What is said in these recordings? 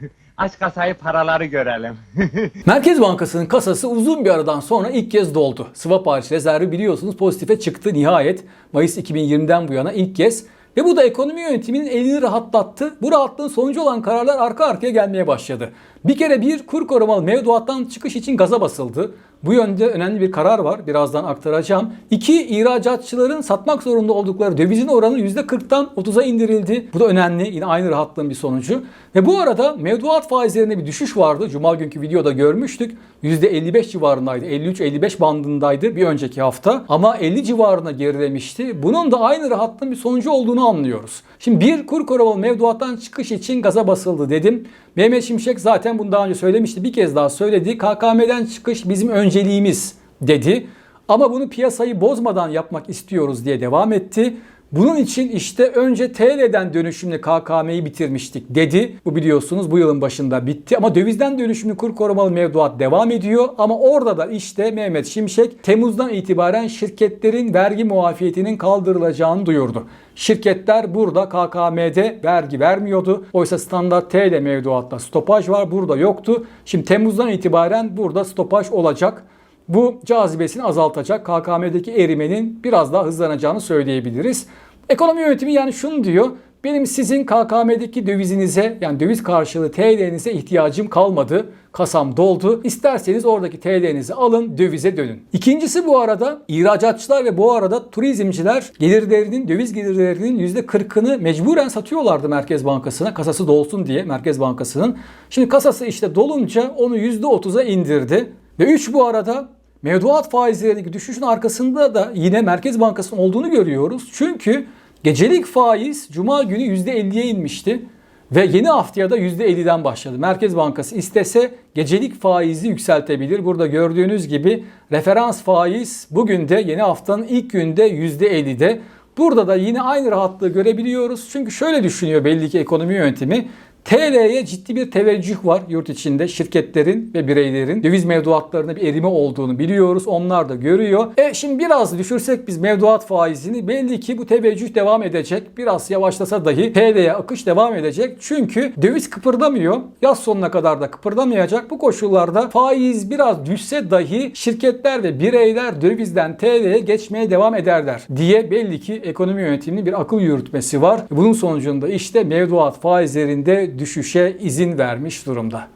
Aç kasayı paraları görelim. Merkez Bankası'nın kasası uzun bir aradan sonra ilk kez doldu. Swap hariç rezervi biliyorsunuz pozitife çıktı nihayet. Mayıs 2020'den bu yana ilk kez. Ve bu da ekonomi yönetiminin elini rahatlattı. Bu rahatlığın sonucu olan kararlar arka arkaya gelmeye başladı. Bir kere bir kur korumalı mevduattan çıkış için gaza basıldı. Bu yönde önemli bir karar var. Birazdan aktaracağım. İki, ihracatçıların satmak zorunda oldukları dövizin oranı %40'tan 30'a indirildi. Bu da önemli. Yine aynı rahatlığın bir sonucu. Ve bu arada mevduat faizlerinde bir düşüş vardı. Cuma günkü videoda görmüştük. %55 civarındaydı. 53-55 bandındaydı bir önceki hafta. Ama 50 civarına gerilemişti. Bunun da aynı rahatlığın bir sonucu olduğunu anlıyoruz. Şimdi bir kur korumalı mevduattan çıkış için gaza basıldı dedim. Mehmet Şimşek zaten bunu daha önce söylemişti. Bir kez daha söyledi. KKM'den çıkış bizim önceliğimiz dedi. Ama bunu piyasayı bozmadan yapmak istiyoruz diye devam etti. Bunun için işte önce TL'den dönüşümlü KKM'yi bitirmiştik dedi. Bu biliyorsunuz bu yılın başında bitti ama dövizden dönüşümlü kur korumalı mevduat devam ediyor. Ama orada da işte Mehmet Şimşek Temmuz'dan itibaren şirketlerin vergi muafiyetinin kaldırılacağını duyurdu. Şirketler burada KKM'de vergi vermiyordu. Oysa standart TL mevduatta stopaj var. Burada yoktu. Şimdi Temmuz'dan itibaren burada stopaj olacak. Bu cazibesini azaltacak. KKM'deki erimenin biraz daha hızlanacağını söyleyebiliriz. Ekonomi yönetimi yani şunu diyor. Benim sizin KKM'deki dövizinize yani döviz karşılığı TL'nize ihtiyacım kalmadı. Kasam doldu. İsterseniz oradaki TL'nizi alın dövize dönün. İkincisi bu arada ihracatçılar ve bu arada turizmciler gelirlerinin döviz gelirlerinin %40'ını mecburen satıyorlardı Merkez Bankası'na kasası dolsun diye Merkez Bankası'nın. Şimdi kasası işte dolunca onu %30'a indirdi. Ve 3 bu arada mevduat faizlerindeki düşüşün arkasında da yine Merkez Bankası'nın olduğunu görüyoruz. Çünkü gecelik faiz Cuma günü %50'ye inmişti. Ve yeni haftaya da %50'den başladı. Merkez Bankası istese gecelik faizi yükseltebilir. Burada gördüğünüz gibi referans faiz bugün de yeni haftanın ilk günde %50'de. Burada da yine aynı rahatlığı görebiliyoruz. Çünkü şöyle düşünüyor belli ki ekonomi yönetimi. TL'ye ciddi bir teveccüh var yurt içinde şirketlerin ve bireylerin döviz mevduatlarında bir erime olduğunu biliyoruz. Onlar da görüyor. E şimdi biraz düşürsek biz mevduat faizini belli ki bu teveccüh devam edecek. Biraz yavaşlasa dahi TL'ye akış devam edecek. Çünkü döviz kıpırdamıyor. Yaz sonuna kadar da kıpırdamayacak. Bu koşullarda faiz biraz düşse dahi şirketler ve bireyler dövizden TL'ye geçmeye devam ederler diye belli ki ekonomi yönetiminin bir akıl yürütmesi var. Bunun sonucunda işte mevduat faizlerinde düşüşe izin vermiş durumda.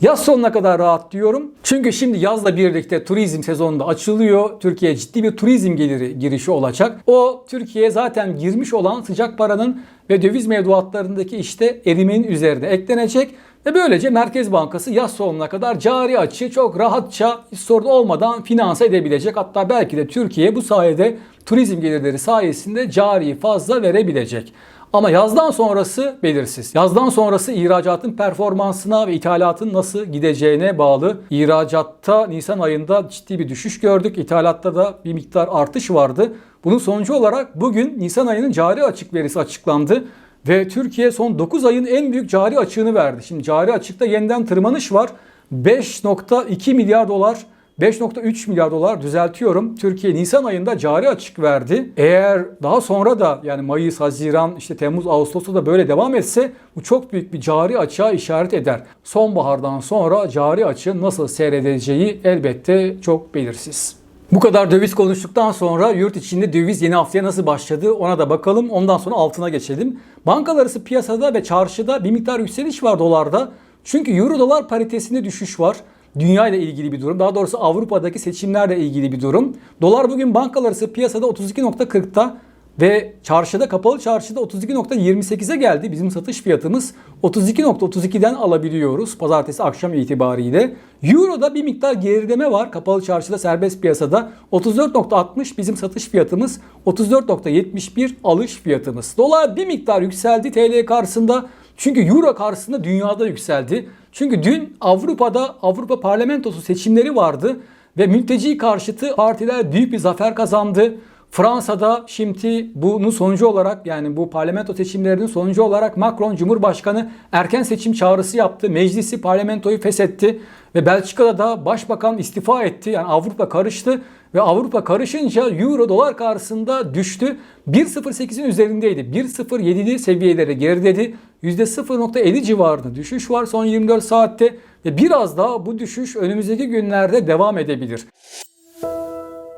Yaz sonuna kadar rahat diyorum. Çünkü şimdi yazla birlikte turizm sezonunda açılıyor. Türkiye ciddi bir turizm geliri girişi olacak. O Türkiye'ye zaten girmiş olan sıcak paranın ve döviz mevduatlarındaki işte erimenin üzerine eklenecek. Ve böylece Merkez Bankası yaz sonuna kadar cari açı çok rahatça hiç sorun olmadan finanse edebilecek. Hatta belki de Türkiye bu sayede turizm gelirleri sayesinde cari fazla verebilecek. Ama yazdan sonrası belirsiz. Yazdan sonrası ihracatın performansına ve ithalatın nasıl gideceğine bağlı. İhracatta Nisan ayında ciddi bir düşüş gördük. İthalatta da bir miktar artış vardı. Bunun sonucu olarak bugün Nisan ayının cari açık verisi açıklandı. Ve Türkiye son 9 ayın en büyük cari açığını verdi. Şimdi cari açıkta yeniden tırmanış var. 5.2 milyar dolar 5.3 milyar dolar düzeltiyorum. Türkiye Nisan ayında cari açık verdi. Eğer daha sonra da yani Mayıs, Haziran, işte Temmuz, Ağustos'ta da böyle devam etse bu çok büyük bir cari açığa işaret eder. Sonbahardan sonra cari açığın nasıl seyredeceği elbette çok belirsiz. Bu kadar döviz konuştuktan sonra yurt içinde döviz yeni haftaya nasıl başladı ona da bakalım. Ondan sonra altına geçelim. Bankalar piyasada ve çarşıda bir miktar yükseliş var dolarda. Çünkü euro dolar paritesinde düşüş var. Dünya ile ilgili bir durum. Daha doğrusu Avrupa'daki seçimlerle ilgili bir durum. Dolar bugün bankalar arası piyasada 32.40'ta ve çarşıda kapalı çarşıda 32.28'e geldi. Bizim satış fiyatımız 32.32'den alabiliyoruz pazartesi akşam itibariyle. Euro'da bir miktar gerileme var. Kapalı çarşıda serbest piyasada 34.60 bizim satış fiyatımız 34.71 alış fiyatımız. Dolar bir miktar yükseldi TL karşısında. Çünkü Euro karşısında dünyada yükseldi. Çünkü dün Avrupa'da Avrupa Parlamentosu seçimleri vardı ve mülteci karşıtı partiler büyük bir zafer kazandı. Fransa'da şimdi bunun sonucu olarak yani bu parlamento seçimlerinin sonucu olarak Macron Cumhurbaşkanı erken seçim çağrısı yaptı. Meclisi parlamentoyu feshetti ve Belçika'da da başbakan istifa etti. Yani Avrupa karıştı ve Avrupa karışınca Euro dolar karşısında düştü. 1.08'in üzerindeydi. 1.07'li seviyelere geriledi. %0.50 civarında düşüş var son 24 saatte ve biraz daha bu düşüş önümüzdeki günlerde devam edebilir.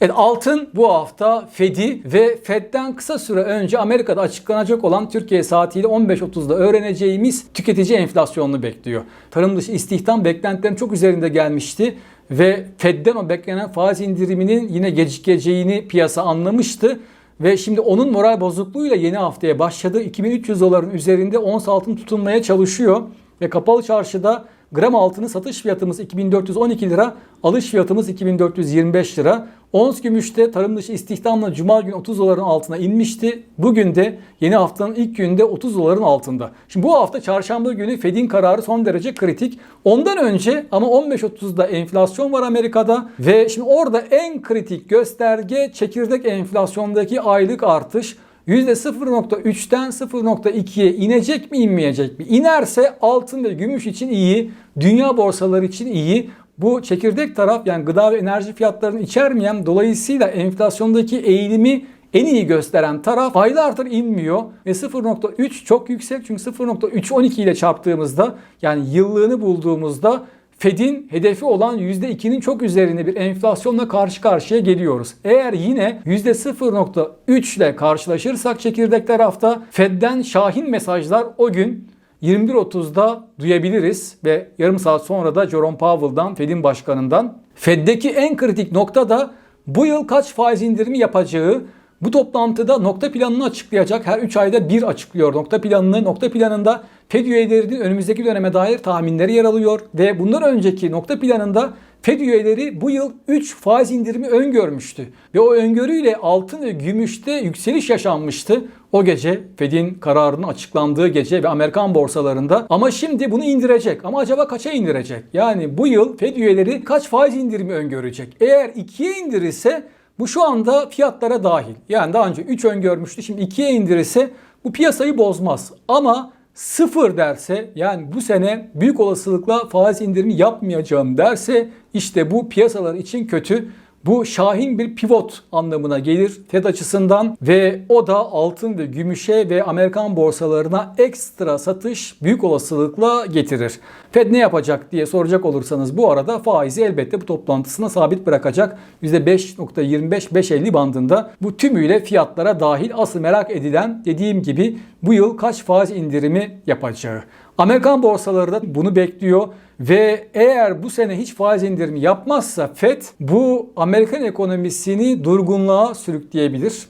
Evet altın bu hafta Fed'i ve Fed'den kısa süre önce Amerika'da açıklanacak olan Türkiye saatiyle 15.30'da öğreneceğimiz tüketici enflasyonunu bekliyor. Tarım dışı istihdam beklentilerin çok üzerinde gelmişti ve Fed'den o beklenen faiz indiriminin yine gecikeceğini piyasa anlamıştı. Ve şimdi onun moral bozukluğuyla yeni haftaya başladı. 2300 doların üzerinde ons altın tutunmaya çalışıyor. Ve kapalı çarşıda gram altının satış fiyatımız 2412 lira, alış fiyatımız 2425 lira. Ons gümüşte tarım dışı istihdamla cuma günü 30 doların altına inmişti. Bugün de yeni haftanın ilk gününde 30 doların altında. Şimdi bu hafta çarşamba günü Fed'in kararı son derece kritik. Ondan önce ama 15.30'da enflasyon var Amerika'da ve şimdi orada en kritik gösterge çekirdek enflasyondaki aylık artış. %0.3'ten 0.2'ye inecek mi inmeyecek mi? İnerse altın ve gümüş için iyi, dünya borsaları için iyi. Bu çekirdek taraf yani gıda ve enerji fiyatlarını içermeyen dolayısıyla enflasyondaki eğilimi en iyi gösteren taraf aylardır inmiyor ve 0.3 çok yüksek çünkü 0.312 ile çarptığımızda yani yıllığını bulduğumuzda Fed'in hedefi olan %2'nin çok üzerinde bir enflasyonla karşı karşıya geliyoruz. Eğer yine %0.3 ile karşılaşırsak çekirdek tarafta Fed'den şahin mesajlar o gün 21.30'da duyabiliriz ve yarım saat sonra da Jerome Powell'dan, Fed'in başkanından. Fed'deki en kritik nokta da bu yıl kaç faiz indirimi yapacağı, bu toplantıda nokta planını açıklayacak. Her 3 ayda bir açıklıyor nokta planını. Nokta planında Fed üyelerinin önümüzdeki döneme dair tahminleri yer alıyor. Ve bundan önceki nokta planında Fed üyeleri bu yıl 3 faiz indirimi öngörmüştü. Ve o öngörüyle altın ve gümüşte yükseliş yaşanmıştı. O gece Fed'in kararının açıklandığı gece ve Amerikan borsalarında. Ama şimdi bunu indirecek. Ama acaba kaça indirecek? Yani bu yıl Fed üyeleri kaç faiz indirimi öngörecek? Eğer 2'ye indirirse bu şu anda fiyatlara dahil. Yani daha önce 3 öngörmüştü. Şimdi 2'ye indirirse bu piyasayı bozmaz. Ama sıfır derse yani bu sene büyük olasılıkla faiz indirimi yapmayacağım derse işte bu piyasalar için kötü. Bu şahin bir pivot anlamına gelir FED açısından ve o da altın ve gümüşe ve Amerikan borsalarına ekstra satış büyük olasılıkla getirir. Fed ne yapacak diye soracak olursanız bu arada faizi elbette bu toplantısına sabit bırakacak. %5.25-5.50 bandında bu tümüyle fiyatlara dahil asıl merak edilen dediğim gibi bu yıl kaç faiz indirimi yapacağı. Amerikan borsaları da bunu bekliyor ve eğer bu sene hiç faiz indirimi yapmazsa FED bu Amerikan ekonomisini durgunluğa sürükleyebilir.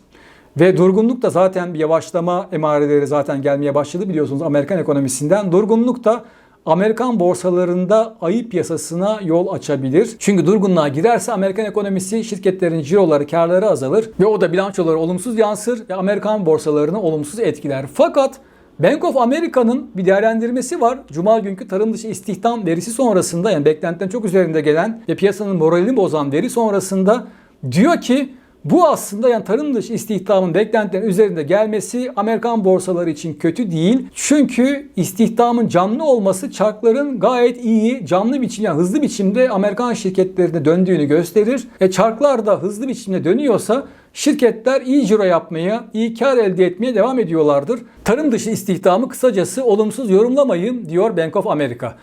Ve durgunluk da zaten bir yavaşlama emareleri zaten gelmeye başladı biliyorsunuz Amerikan ekonomisinden. Durgunluk da Amerikan borsalarında ayı piyasasına yol açabilir. Çünkü durgunluğa girerse Amerikan ekonomisi şirketlerin ciroları, karları azalır ve o da bilançoları olumsuz yansır ve Amerikan borsalarını olumsuz etkiler. Fakat Bank of America'nın bir değerlendirmesi var. Cuma günkü tarım dışı istihdam verisi sonrasında yani beklentiden çok üzerinde gelen ve piyasanın moralini bozan veri sonrasında diyor ki bu aslında yani tarım dışı istihdamın beklentilerin üzerinde gelmesi Amerikan borsaları için kötü değil. Çünkü istihdamın canlı olması çarkların gayet iyi, canlı biçim yani hızlı biçimde Amerikan şirketlerine döndüğünü gösterir. E çarklar da hızlı biçimde dönüyorsa şirketler iyi ciro yapmaya, iyi kar elde etmeye devam ediyorlardır. Tarım dışı istihdamı kısacası olumsuz yorumlamayın diyor Bank of America.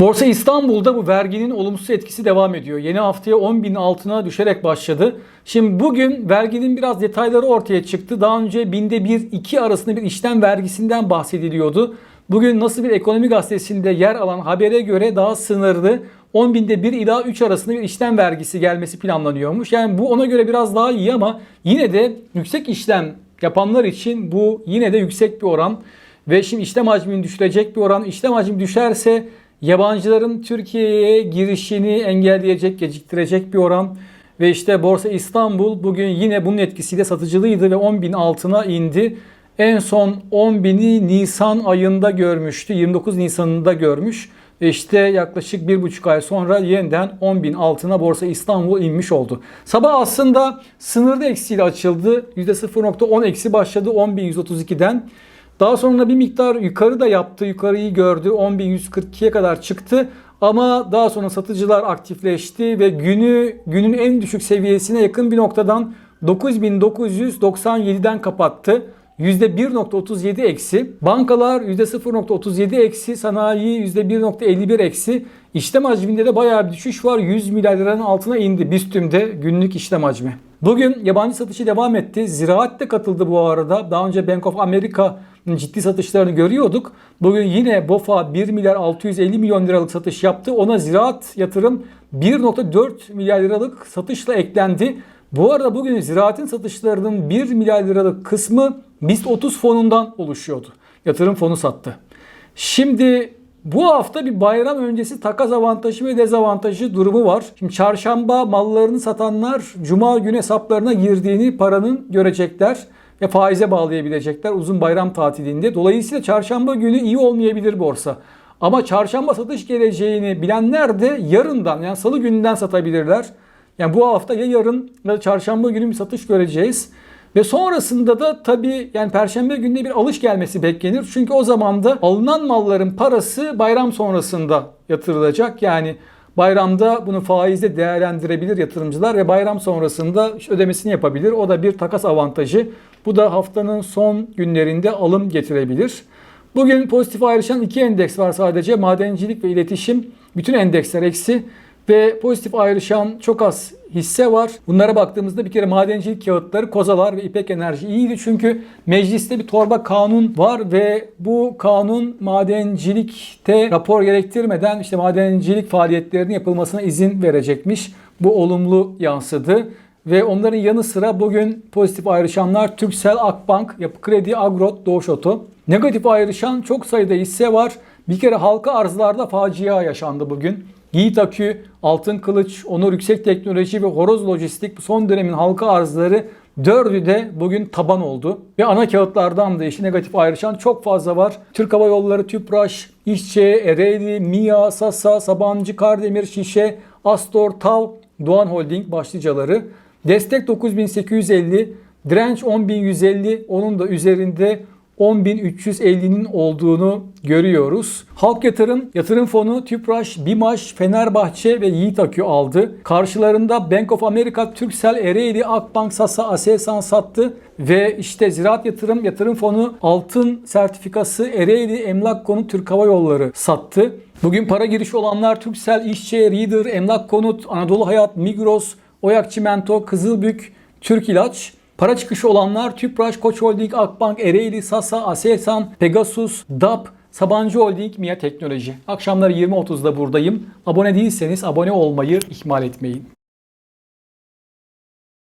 Borsa İstanbul'da bu verginin olumsuz etkisi devam ediyor. Yeni haftaya 10 bin altına düşerek başladı. Şimdi bugün verginin biraz detayları ortaya çıktı. Daha önce binde bir iki arasında bir işlem vergisinden bahsediliyordu. Bugün nasıl bir ekonomi gazetesinde yer alan habere göre daha sınırlı 10 binde 1 ila 3 arasında bir işlem vergisi gelmesi planlanıyormuş. Yani bu ona göre biraz daha iyi ama yine de yüksek işlem yapanlar için bu yine de yüksek bir oran. Ve şimdi işlem hacmini düşürecek bir oran. İşlem hacmi düşerse yabancıların Türkiye'ye girişini engelleyecek, geciktirecek bir oran. Ve işte Borsa İstanbul bugün yine bunun etkisiyle satıcılıydı ve 10 bin altına indi. En son 10 bini Nisan ayında görmüştü. 29 Nisan'ında görmüş. İşte yaklaşık bir buçuk ay sonra yeniden 10 bin altına Borsa İstanbul inmiş oldu. Sabah aslında sınırda eksiyle açıldı. %0.10 eksi başladı 10.132'den. Daha sonra bir miktar yukarı da yaptı. Yukarıyı gördü. 10.142'ye kadar çıktı. Ama daha sonra satıcılar aktifleşti ve günü günün en düşük seviyesine yakın bir noktadan 9997'den kapattı. %1.37 eksi. Bankalar %0.37 eksi. Sanayi %1.51 eksi. İşlem hacminde de bayağı bir düşüş var. 100 milyar liranın altına indi BIST'ümde günlük işlem hacmi. Bugün yabancı satışı devam etti. Ziraat de katıldı bu arada. Daha önce Bank of America'nın ciddi satışlarını görüyorduk. Bugün yine BOFA 1 milyar 650 milyon liralık satış yaptı. Ona ziraat yatırım 1.4 milyar liralık satışla eklendi. Bu arada bugün ziraatin satışlarının 1 milyar liralık kısmı BIST 30 fonundan oluşuyordu. Yatırım fonu sattı. Şimdi bu hafta bir bayram öncesi takas avantajı ve dezavantajı durumu var. Şimdi çarşamba mallarını satanlar cuma günü hesaplarına girdiğini paranın görecekler ve faize bağlayabilecekler uzun bayram tatilinde. Dolayısıyla çarşamba günü iyi olmayabilir borsa. Ama çarşamba satış geleceğini bilenler de yarından yani salı gününden satabilirler. Yani bu hafta ya yarın ya da çarşamba günü bir satış göreceğiz. Ve sonrasında da tabii yani perşembe gününe bir alış gelmesi beklenir. Çünkü o zaman da alınan malların parası bayram sonrasında yatırılacak. Yani bayramda bunu faizle değerlendirebilir yatırımcılar ve bayram sonrasında ödemesini yapabilir. O da bir takas avantajı. Bu da haftanın son günlerinde alım getirebilir. Bugün pozitif ayrışan iki endeks var sadece. Madencilik ve iletişim. Bütün endeksler eksi ve pozitif ayrışan çok az hisse var. Bunlara baktığımızda bir kere madencilik kağıtları, kozalar ve ipek enerji iyiydi. Çünkü mecliste bir torba kanun var ve bu kanun madencilikte rapor gerektirmeden işte madencilik faaliyetlerinin yapılmasına izin verecekmiş. Bu olumlu yansıdı. Ve onların yanı sıra bugün pozitif ayrışanlar Türksel, Akbank, Yapı Kredi, Agrot, Doğuş Oto. Negatif ayrışan çok sayıda hisse var. Bir kere halka arzlarda facia yaşandı bugün. Yiğit Akü, Altın Kılıç, Onur Yüksek Teknoloji ve Horoz Lojistik son dönemin halka arzları dördü de bugün taban oldu. Ve ana kağıtlardan da işi negatif ayrışan çok fazla var. Türk Hava Yolları, Tüpraş, İşçe, Ereğli, MİA, Sasa, Sabancı, Kardemir, Şişe, Astor, Tav, Doğan Holding başlıcaları. Destek 9850, direnç 10150, onun da üzerinde 10.350'nin olduğunu görüyoruz. Halk Yatırım, Yatırım Fonu, Tüpraş, BİMAŞ, Fenerbahçe ve Yiğit Akü aldı. Karşılarında Bank of America, Türksel, Ereğli, Akbank, Sasa, Aselsan sattı. Ve işte Ziraat Yatırım, Yatırım Fonu, Altın Sertifikası, Ereğli, Emlak Konu, Türk Hava Yolları sattı. Bugün para girişi olanlar Türksel, İşçe, Reader, Emlak Konut, Anadolu Hayat, Migros, Oyak Çimento, Kızılbük, Türk İlaç. Para çıkışı olanlar Tüpraş, Koç Holding, Akbank, Ereğli, Sasa, Aselsan, Pegasus, DAP, Sabancı Holding, MIA Teknoloji. Akşamları 20.30'da buradayım. Abone değilseniz abone olmayı ihmal etmeyin.